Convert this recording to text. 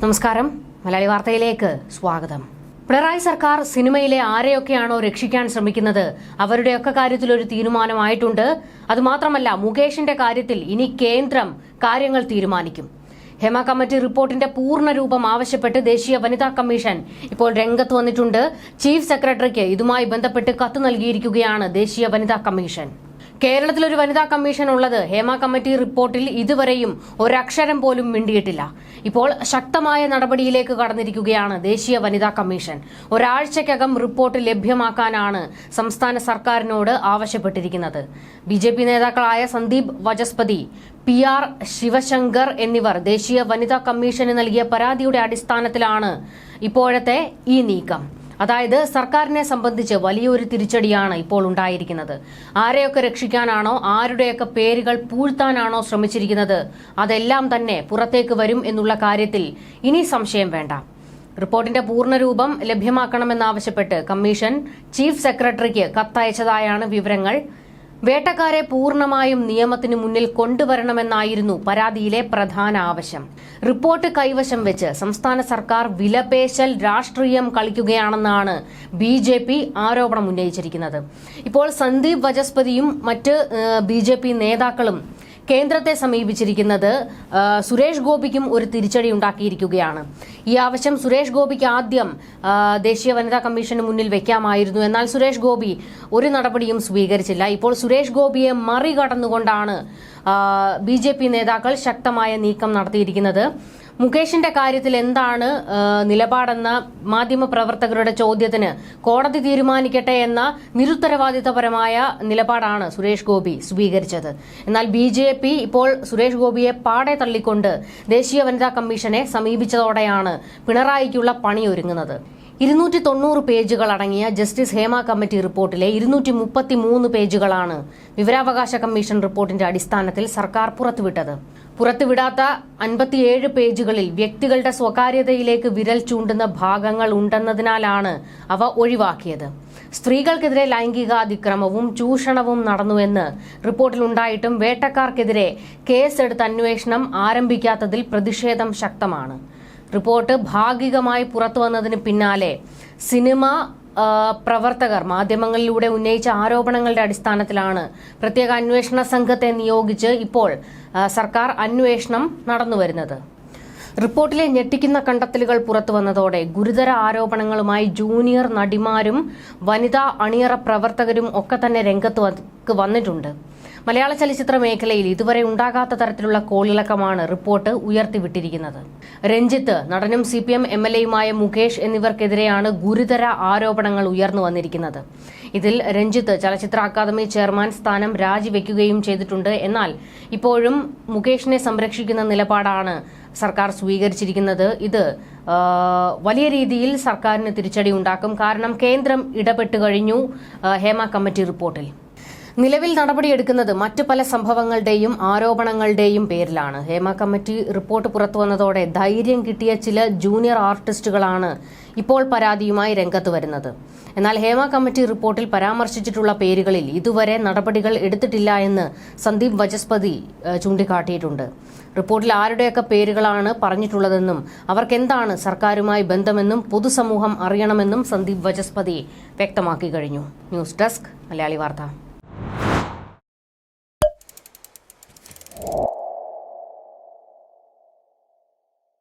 നമസ്കാരം. മലയാളി വാർത്തയിലേക്ക് സ്വാഗതം. പിണറായി സർക്കാർ സിനിമയിലെ ആരെയൊക്കെയാണോ രക്ഷിക്കാൻ ശ്രമിക്കുന്നത്? അവരുടെയൊക്കെ കാര്യത്തിൽ ഒരു തീരുമാനമായിട്ടുണ്ട്. അതുമാത്രമല്ല മുകേഷിന്റെ കാര്യത്തിൽ ഇനി കേന്ദ്രം കാര്യങ്ങൾ തീരുമാനിക്കും. ഹേമ കമ്മിറ്റി റിപ്പോർട്ടിന്റെ പൂർണരൂപം ആവശ്യപ്പെട്ട് ദേശീയ വനിതാ കമ്മീഷൻ ഇപ്പോൾ രംഗത്ത് വന്നിട്ടുണ്ട്. ചീഫ് സെക്രട്ടറിക്ക് ഇതുമായി ബന്ധപ്പെട്ട് കത്ത് നൽകിയിരിക്കുകയാണ് ദേശീയ വനിതാ കമ്മീഷൻ. കേരളത്തിൽ ഒരു വനിതാ കമ്മീഷൻ ഉള്ളത്. ഹേമ കമ്മിറ്റി റിപ്പോർട്ടിൽ ഇതുവരെയും ഒരക്ഷരം പോലും മിണ്ടിയിട്ടില്ല. ഇപ്പോൾ ശക്തമായ നടപടിയിലേക്ക് കടന്നിരിക്കുകയാണ് ദേശീയ വനിതാ കമ്മീഷൻ. ഒരാഴ്ചയ്ക്കകം റിപ്പോർട്ട് ലഭ്യമാക്കാനാണ് സംസ്ഥാന സർക്കാരിനോട് ആവശ്യപ്പെട്ടിരിക്കുന്നത്. ബി ജെ പി നേതാക്കളായ സന്ദീപ് വജസ്പതി പി ആർ ശിവശങ്കർ എന്നിവർ ദേശീയ വനിതാ കമ്മീഷന് നൽകിയ പരാതിയുടെ അടിസ്ഥാനത്തിലാണ് ഇപ്പോഴത്തെ ഈ നീക്കം. അതായത് സർക്കാരിനെ സംബന്ധിച്ച് വലിയൊരു തിരിച്ചടിയാണ് ഇപ്പോൾ ഉണ്ടായിരിക്കുന്നത്. ആരെയൊക്കെ രക്ഷിക്കാനാണോ ആരുടെയൊക്കെ പേരുകൾ പൂഴ്ത്താനാണോ ശ്രമിച്ചിരിക്കുന്നത് അതെല്ലാം തന്നെ പുറത്തേക്ക് വരും എന്നുള്ള കാര്യത്തിൽ ഇനി സംശയം വേണ്ട. റിപ്പോർട്ടിന്റെ പൂർണരൂപം ലഭ്യമാക്കണമെന്നാവശ്യപ്പെട്ട് കമ്മീഷൻ ചീഫ് സെക്രട്ടറിക്ക് കത്തയച്ചതായാണ് വിവരങ്ങൾ. വേട്ടക്കാരെ പൂർണമായും നിയമത്തിന് മുന്നിൽ കൊണ്ടുവരണമെന്നായിരുന്നു പരാതിയിലെ പ്രധാന ആവശ്യം. റിപ്പോർട്ട് കൈവശം വെച്ച് സംസ്ഥാന സർക്കാർ വിലപേശൽ രാഷ്ട്രീയം കളിക്കുകയാണെന്നാണ് ബി ജെ പി ആരോപണം ഉന്നയിച്ചിരിക്കുന്നത്. ഇപ്പോൾ സന്ദീപ് വചസ്പതിയും മറ്റ് ബി നേതാക്കളും കേന്ദ്രത്തെ സമീപിച്ചിരിക്കുന്നത് സുരേഷ് ഗോപിക്കും ഒരു തിരിച്ചടി ഉണ്ടാക്കിയിരിക്കുകയാണ്. ഈ ആവശ്യം സുരേഷ് ഗോപിക്ക് ആദ്യം ദേശീയ വനിതാ കമ്മീഷന് മുന്നിൽ വെക്കാമായിരുന്നു. എന്നാൽ സുരേഷ് ഗോപി ഒരു നടപടിയും സ്വീകരിച്ചില്ല. ഇപ്പോൾ സുരേഷ് ഗോപിയെ മറികടന്നുകൊണ്ടാണ് ബി നേതാക്കൾ ശക്തമായ നീക്കം നടത്തിയിരിക്കുന്നത്. മുകേഷിന്റെ കാര്യത്തിൽ എന്താണ് നിലപാടെന്ന മാധ്യമ പ്രവർത്തകരുടെ ചോദ്യത്തിന് കോടതി തീരുമാനിക്കട്ടെ എന്ന നിരുത്തരവാദിത്തപരമായ നിലപാടാണ് സുരേഷ് ഗോപി സ്വീകരിച്ചത്. എന്നാൽ ബി ഇപ്പോൾ സുരേഷ് ഗോപിയെ പാടെ തള്ളിക്കൊണ്ട് ദേശീയ വനിതാ കമ്മീഷനെ സമീപിച്ചതോടെയാണ് പിണറായിക്കുള്ള പണിയൊരുങ്ങുന്നത് ഇരുന്നൂറ്റി തൊണ്ണൂറ് പേജുകൾ അടങ്ങിയ ജസ്റ്റിസ് ഹേമ കമ്മിറ്റി റിപ്പോർട്ടിലെ ഇരുന്നൂറ്റി മുപ്പത്തി മൂന്ന് പേജുകളാണ് വിവരാവകാശ കമ്മീഷൻ റിപ്പോർട്ടിന്റെ അടിസ്ഥാനത്തിൽ സർക്കാർ പുറത്തുവിട്ടത്. പുറത്തുവിടാത്ത അൻപത്തിയേഴ് പേജുകളിൽ വ്യക്തികളുടെ സ്വകാര്യതയിലേക്ക് വിരൽ ചൂണ്ടുന്ന ഭാഗങ്ങൾ ഉണ്ടെന്നതിനാലാണ് അവ ഒഴിവാക്കിയത്. സ്ത്രീകൾക്കെതിരെ ലൈംഗികാതിക്രമവും ചൂഷണവും നടന്നുവെന്ന് റിപ്പോർട്ടിലുണ്ടായിട്ടും വേട്ടക്കാർക്കെതിരെ കേസെടുത്ത് അന്വേഷണം ആരംഭിക്കാത്തതിൽ പ്രതിഷേധം ശക്തമാണ്. റിപ്പോർട്ട് ഭാഗികമായി പുറത്തു വന്നതിന് പിന്നാലെ സിനിമ പ്രവർത്തകർ മാധ്യമങ്ങളിലൂടെ ഉന്നയിച്ച ആരോപണങ്ങളുടെ അടിസ്ഥാനത്തിലാണ് പ്രത്യേക അന്വേഷണ സംഘത്തെ നിയോഗിച്ച് ഇപ്പോൾ സർക്കാർ അന്വേഷണം നടന്നുവരുന്നത്. റിപ്പോർട്ടിലെ ഞെട്ടിക്കുന്ന കണ്ടെത്തലുകൾ പുറത്തുവന്നതോടെ ഗുരുതര ആരോപണങ്ങളുമായി ജൂനിയർ നടിമാരും വനിതാ അണിയറ പ്രവർത്തകരും ഒക്കെ തന്നെ രംഗത്ത് വന്നിട്ടുണ്ട്. മലയാള ചലച്ചിത്ര മേഖലയിൽ ഇതുവരെ ഉണ്ടാകാത്ത തരത്തിലുള്ള കോളിളക്കമാണ് റിപ്പോർട്ട് ഉയർത്തിവിട്ടിരിക്കുന്നത്. രഞ്ജിത്ത് നടനും C P M M L എയുമായ Mukesh എന്നിവർക്കെതിരെയാണ് ഗുരുതര ആരോപണങ്ങൾ ഉയർന്നു വന്നിരിക്കുന്നത്. ഇതിൽ രഞ്ജിത്ത് ചലച്ചിത്ര അക്കാദമി ചെയർമാൻ സ്ഥാനം രാജിവെക്കുകയും ചെയ്തിട്ടുണ്ട്. എന്നാൽ ഇപ്പോഴും മുകേഷിനെ സംരക്ഷിക്കുന്ന നിലപാടാണ് സർക്കാർ സ്വീകരിച്ചിരിക്കുന്നത് ഇത് വലിയ രീതിയിൽ സർക്കാരിന് തിരിച്ചടി ഉണ്ടാക്കും. കാരണം കേന്ദ്രം ഇടപെട്ട് കഴിഞ്ഞു. ഹേമ കമ്മിറ്റി റിപ്പോർട്ടിൽ. നിലവിൽ നടപടിയെടുക്കുന്നത് മറ്റു പല സംഭവങ്ങളുടെയും ആരോപണങ്ങളുടെയും പേരിലാണ്. ഹേമ കമ്മിറ്റി റിപ്പോർട്ട് പുറത്തു വന്നതോടെ ധൈര്യം കിട്ടിയ ചില ജൂനിയർ ആർട്ടിസ്റ്റുകളാണ് ഇപ്പോൾ പരാതിയുമായി രംഗത്ത് വരുന്നത്. എന്നാൽ ഹേമ കമ്മിറ്റി റിപ്പോർട്ടിൽ പരാമർശിച്ചിട്ടുള്ള പേരുകളിൽ ഇതുവരെ നടപടികൾ എടുത്തിട്ടില്ല എന്ന് സന്ദീപ് വചസ്പതി ചൂണ്ടിക്കാട്ടിയിട്ടുണ്ട്. റിപ്പോർട്ടിൽ ആരുടെയൊക്കെ പേരുകളാണ് പറഞ്ഞിട്ടുള്ളതെന്നും അവർക്കെന്താണ് സർക്കാരുമായി ബന്ധമെന്നും പൊതുസമൂഹം അറിയണമെന്നും സന്ദീപ് വചസ്പതി വ്യക്തമാക്കി കഴിഞ്ഞു. ന്യൂസ് ഡെസ്ക് മലയാളി വാർത്ത.